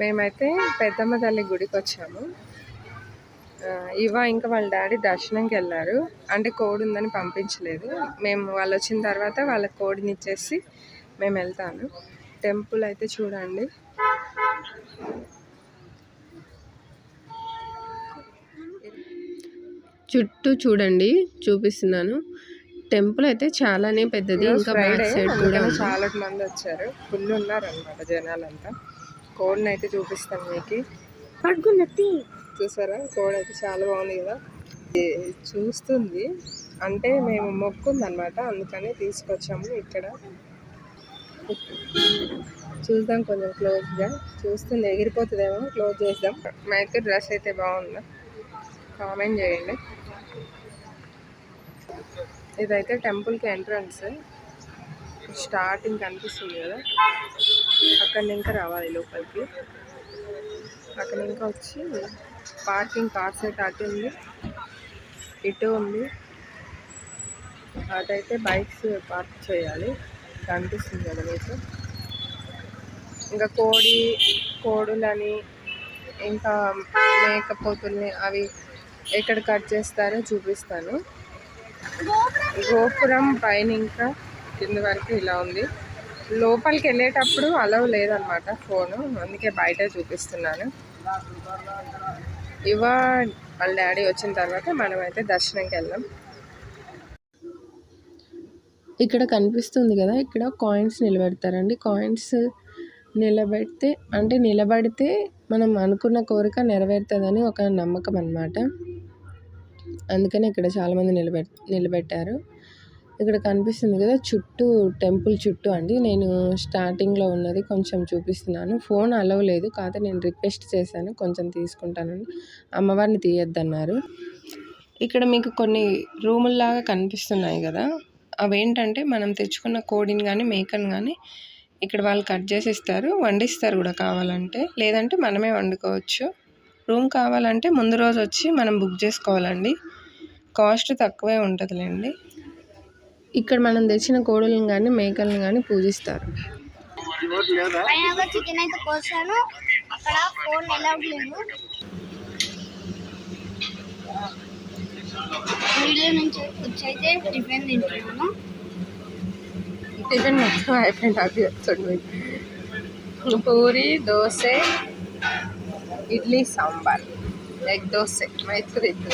మేమైతే పెద్దమ్మ తల్లి గుడికి వచ్చాము. ఇవ ఇంకా వాళ్ళ డాడీ దర్శనంకి వెళ్ళారు. అంటే కోడి ఉందని పంపించలేదు. మేము వాళ్ళు వచ్చిన తర్వాత వాళ్ళ కోడిని ఇచ్చేసి మేము వెళ్తాను. టెంపుల్ అయితే చూడండి. చుట్టూ చూడండి చూపిస్తున్నాను. టెంపుల్ అయితే చాలానే పెద్దది ఇంకా బ్యాక్ సైడ్ కూడా. చాలా మంది వచ్చారు. ఫుల్ ఉన్నారు అనమాట జనాలంతా. కోడ్ని అయితే చూపిస్తాను మీకు. చూసారా? కోడ్ అయితే చాలా బాగుంది కదా? చూస్తుంది. అంటే మేము మొక్కుంది అనమాట అందుకని తీసుకొచ్చాము ఇక్కడ. చూద్దాం కొంచెం క్లోజ్గా. చూస్తుంది ఎగిరిపోతుందేమో. క్లోజ్ చేద్దాం. అయితే డ్రెస్ అయితే బాగుందా. కామెంట్ చేయండి. ఇదైతే టెంపుల్కి ఎంట్రన్స్. స్టార్టింగ్ కనిపిస్తుంది కదా? అక్కడ ఇంకా రావాలి లోపలికి. అక్కడ ఇంకా వచ్చి పార్కింగ్ కార్స్ అయితే అటు ఉంది ఇటు ఉంది. అటైతే బైక్స్ పార్క్ చేయాలి. కనిపిస్తుంది కదా మీకు? ఇంకా కోడి కోడులని ఇంకా మేకపోతుల్ని అవి ఎక్కడ కట్ చేస్తారో చూపిస్తాను. గోపురం పైన ఇంకా కింద వరకు ఇలా ఉంది. లోపలికి వెళ్ళేటప్పుడు అలవ్ లేదనమాట ఫోను. అందుకే బయట చూపిస్తున్నాను. ఇవ వాళ్ళ డాడీ వచ్చిన తర్వాత మనమైతే దర్శనంకి వెళ్దాం ఇక్కడ కనిపిస్తుంది కదా ఇక్కడ కాయిన్స్ నిలబెడతారండి. కాయిన్స్ నిలబెడితే అంటే నిలబడితే మనం అనుకున్న కోరిక నెరవేరుతుందని ఒక నమ్మకం అనమాట అందుకని ఇక్కడ చాలామంది నిలబెట్ నిలబెట్టారు. ఇక్కడ కనిపిస్తుంది కదా చుట్టూ టెంపుల్ చుట్టూ అండి. నేను స్టార్టింగ్లో ఉన్నది కొంచెం చూపిస్తున్నాను. ఫోన్ అలవ్ లేదు కాకపోతే నేను రిక్వెస్ట్ చేశాను. కొంచెం తీసుకుంటానని అమ్మవారిని తీయొద్దన్నారు. ఇక్కడ మీకు కొన్ని రూముల్లాగా కనిపిస్తున్నాయి కదా. అవేంటంటే మనం తెచ్చుకున్న కోడిని కానీ మేకను కానీ ఇక్కడ వాళ్ళు కట్ చేసి ఇస్తారు వండిస్తారు కూడా కావాలంటే. లేదంటే మనమే వండుకోవచ్చు. రూమ్ కావాలంటే ముందు రోజు వచ్చి మనం బుక్ చేసుకోవాలండి. కాస్ట్ తక్కువే ఉంటుందిలేండి. ఇక్కడ మనం తెచ్చిన కోడలను కానీ మేకలను కానీ పూజిస్తారు. చికెన్ అయితే కోసాను అక్కడ ఫోన్ అలౌడ్ లేదు వీడియో నుంచి వచ్చి అయితే టిఫిన్ తింటున్నాను టిఫిన్ మొత్తం అయిపోయింది అది చెప్తాడు పూరి దోశ ఇడ్లీ సాంబార్. ఎగ్ దోశ మైసూర్ ఇడ్లీ